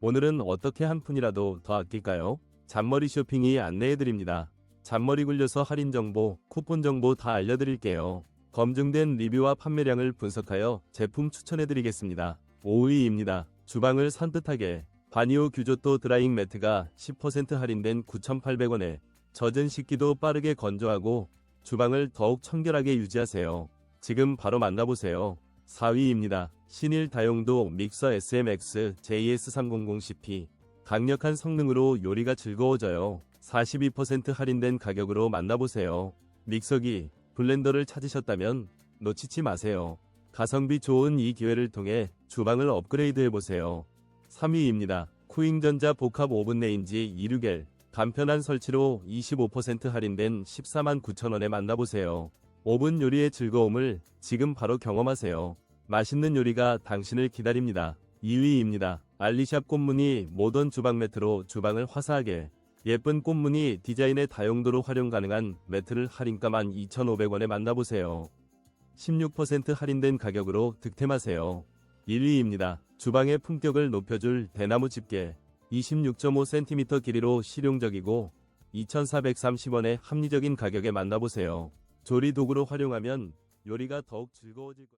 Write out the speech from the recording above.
오늘은 어떻게 한 푼이라도 더 아낄까요? 잔머리 쇼핑이 안내해드립니다. 잔머리 굴려서 할인 정보, 쿠폰 정보 다 알려드릴게요. 검증된 리뷰와 판매량을 분석하여 제품 추천해드리겠습니다. 5위입니다. 주방을 산뜻하게 바니오 규조토 드라잉 매트가 10% 할인된 9,800원에 젖은 식기도 빠르게 건조하고 주방을 더욱 청결하게 유지하세요. 지금 바로 만나보세요. 4위입니다. 신일 다용도 믹서 SMX JS300CP 강력한 성능으로 요리가 즐거워져요. 42% 할인된 가격으로 만나보세요. 믹서기, 블렌더를 찾으셨다면 놓치지 마세요. 가성비 좋은 이 기회를 통해 주방을 업그레이드 해보세요. 3위입니다. 쿠잉전자 복합 오븐 레인지 2류겔 간편한 설치로 25% 할인된 14만 9천원에 만나보세요. 오븐 요리의 즐거움을 지금 바로 경험하세요. 맛있는 요리가 당신을 기다립니다. 2위입니다. 알리샵 꽃무늬 모던 주방 매트로 주방을 화사하게 예쁜 꽃무늬 디자인의 다용도로 활용 가능한 매트를 할인가 12,500원에 만나보세요. 16% 할인된 가격으로 득템하세요. 1위입니다. 주방의 품격을 높여줄 대나무 집게 26.5cm 길이로 실용적이고 2,430원의 합리적인 가격에 만나보세요. 조리 도구로 활용하면 요리가 더욱 즐거워질 것